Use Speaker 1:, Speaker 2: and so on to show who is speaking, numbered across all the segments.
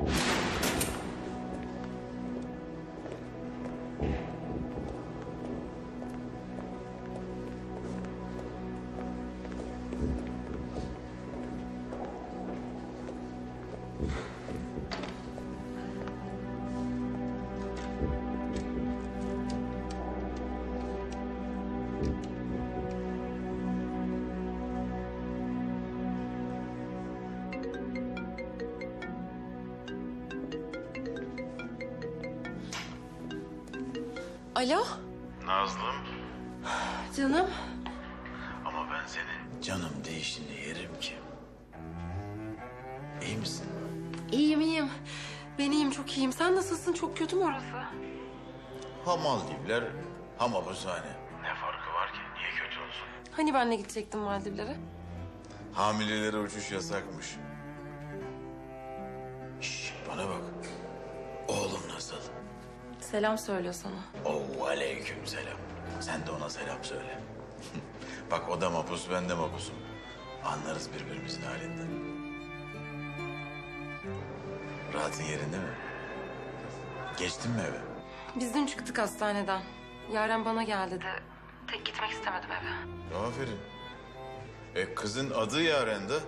Speaker 1: Thank mm -hmm. you. Alo
Speaker 2: Nazlım.
Speaker 1: canım.
Speaker 2: Ama ben senin canım değişini yerim ki. İyi misin?
Speaker 1: İyiyim iyiyim. Ben iyiyim çok iyiyim. Sen nasılsın? Çok kötü mü orası?
Speaker 2: Hamal dipler, ham hapishane. Ne farkı var ki? Niye kötü olsun?
Speaker 1: Hani benle gidecektin Maldivlere?
Speaker 2: Hamilelere uçuş yasakmış.
Speaker 1: Selam söylüyor sana.
Speaker 2: Oo aleyküm selam. Sen de ona selam söyle. bak o da mapus, ben de mapusum. Anlarız birbirimizin halinden. Rahatın yerinde mi? Geçtin mi eve?
Speaker 1: Biz dün çıktık hastaneden. Yaren bana geldi de. Tek gitmek istemedim eve.
Speaker 2: Aferin. E kızın adı Yaren'di.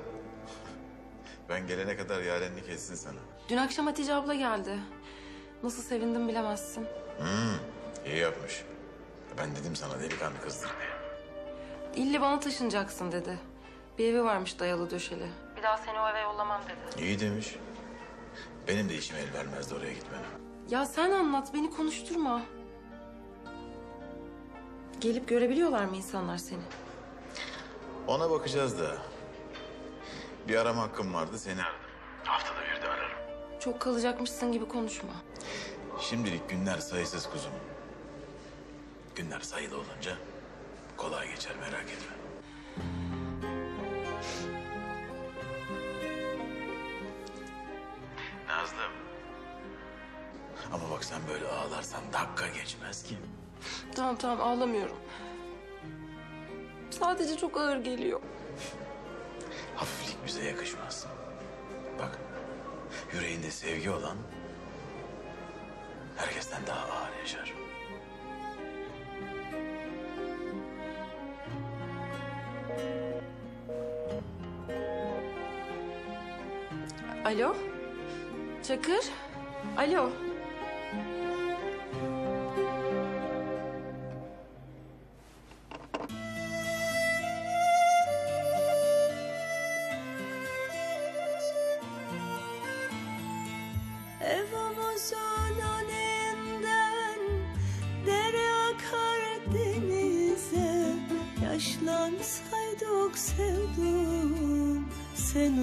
Speaker 2: Ben gelene kadar yarenlik etsin sana.
Speaker 1: Dün akşam Hatice abla geldi. Nasıl sevindim bilemezsin.
Speaker 2: İyi yapmış. Ben dedim sana delikanlı kızdır diye.
Speaker 1: İlle bana taşınacaksın dedi. Bir evi varmış dayalı döşeli. Bir daha seni o eve yollamam dedi.
Speaker 2: İyi demiş. Benim de işim el vermezdi oraya gitmene.
Speaker 1: Ya sen anlat beni konuşturma. Gelip görebiliyorlar mı insanlar seni?
Speaker 2: Ona bakacağız da. Bir arama hakkım vardı seni aradım. Haftada.
Speaker 1: Çok kalacakmışsın gibi konuşma.
Speaker 2: Şimdilik günler sayısız kuzum. Günler sayılı olunca kolay geçer merak etme. Nazlım. Ama bak sen böyle ağlarsan dakika geçmez ki.
Speaker 1: Tamam tamam ağlamıyorum. Sadece çok ağır geliyor.
Speaker 2: Hafiflik bize yakışmaz. Bak yüreğinde sevgi olan herkesten daha ağır yaşar.
Speaker 1: Alo? Çakır? Alo?
Speaker 3: Evamızın önünden dere akar denize. Yaşlansaydık sevdum sen